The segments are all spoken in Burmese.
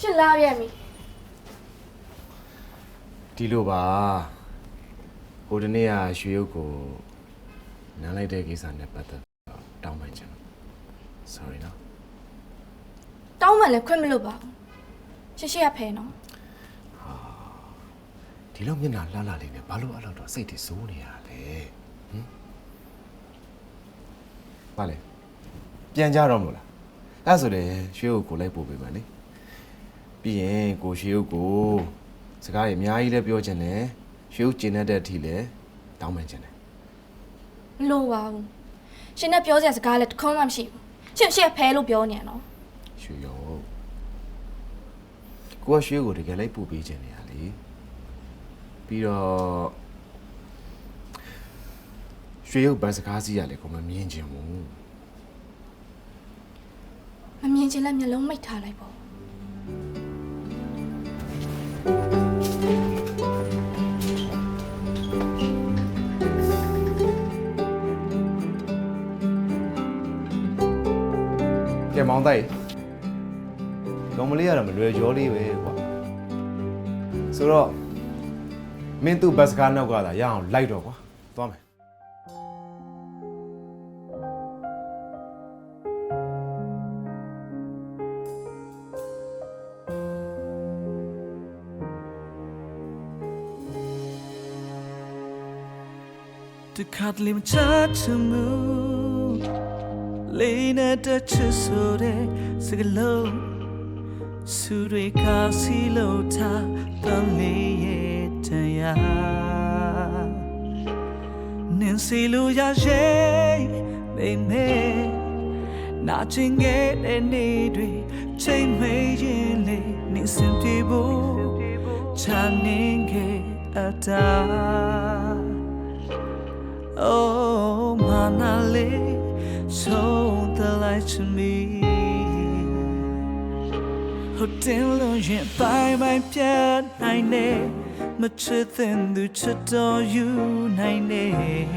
ရှင်လာပြန်ပြီဒီလိုပါဟိုတနေ့ကရွှေရုပ်ကိုနမ်းလိုက်တဲ့ကိစ္စနဲ့ပတ်သက်ပြီးတော့တောင်းပန်ချင်လို့ sorry နော်တောင်းမှလည်းခွင့်မလို့ပါဘူးရှေ့ရှေ့ကဖဲနော်ဒီလောက်မျက်နှာလှလှလေးနဲ့ဘာလို့အဲ့လောက်တော့စိတ်တွေစိုးနေရလဲဟမ်ဘာလဲပြန်ကြတော့မလို့လားအဲ့ဆိုလေရွှေရုပ်ကိုလိုက်ပို့ပေးမယ်လေ ပြီးရင်ကိုရွှေရုပ်ကိုစကားတွေအများကြီးလည်းပြောချင်တယ်ရွှေရုပ်ကျင်တတ်တဲ့အထိလည်းတောင်းပန်ချင်တယ်မလို့ပါဘူးရှင်နဲ့ပြောစရာစကားလည်းတစ်ခုမှမရှိဘူးရှင်ရှေ့ကဖဲလို့ပြောနေရနော်ရွှေရုပ်ကိုကရွှေရုပ်ကိုတကယ်လိုက်ပို့ပေးချင်နေရလေပြီးတော့ရွှေရုပ်ဗန်စကားစီးရလေကိုမမြင်ချင်ဘူးမမြင်ချင်လည်းမျက်လုံးမိတ်ထားလိုက်ပေါ့ ကဲမောင်တိုက်ကောင်မလေးကတော့မလွယ်ကြောလေးပဲကွာဆိုတော့မင်းသူ့ဘတ်စကားနောက်ကသာရအောင်လိုက်တော့ကွာသွားမယ်တခါတလေမချချင်မှု လေးနဲ့တချစ်ဆိုတဲ့စကလုံးသူတွေကစီလို့ထားတန်လေးရဲ့တရားနင်းစီလို့ရရဲ့နေမေနာချင်ခဲ့တဲ့နေ့တွေချိန်မေးရင်လေနင်းစင်ပြေဖို့ချမ်းနေခဲ့အတား Oh, Manale, so the light to me. Hotel yin by my pian nine day, much than the chit or you nine day.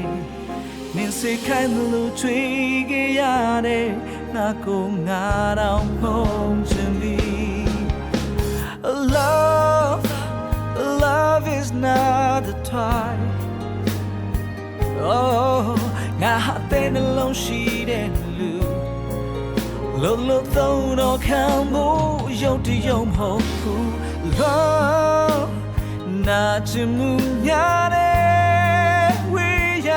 Ninsi kind of little twig, yade, not going out on home to me. Love, love is not a toy. Oh ငါဟာတဲ့နှလုံးရှိတဲ့လူ လုံးလုံးသုံးတော့ခံဖို့ရုပ်တရုံမဟုတ်ဘူး Love နာချင်မှုများတဲ့ဝေးရ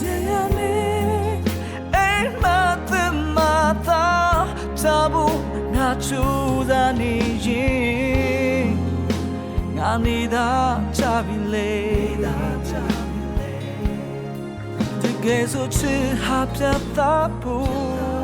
တရားနဲ့အိမ်မသက်မသာချဘူးငါချူသာနေရင်ငါနေတာချပြီလေသာချပြီလေတကယ်ဆိုချစ်ဟာပြတ်သားဖို့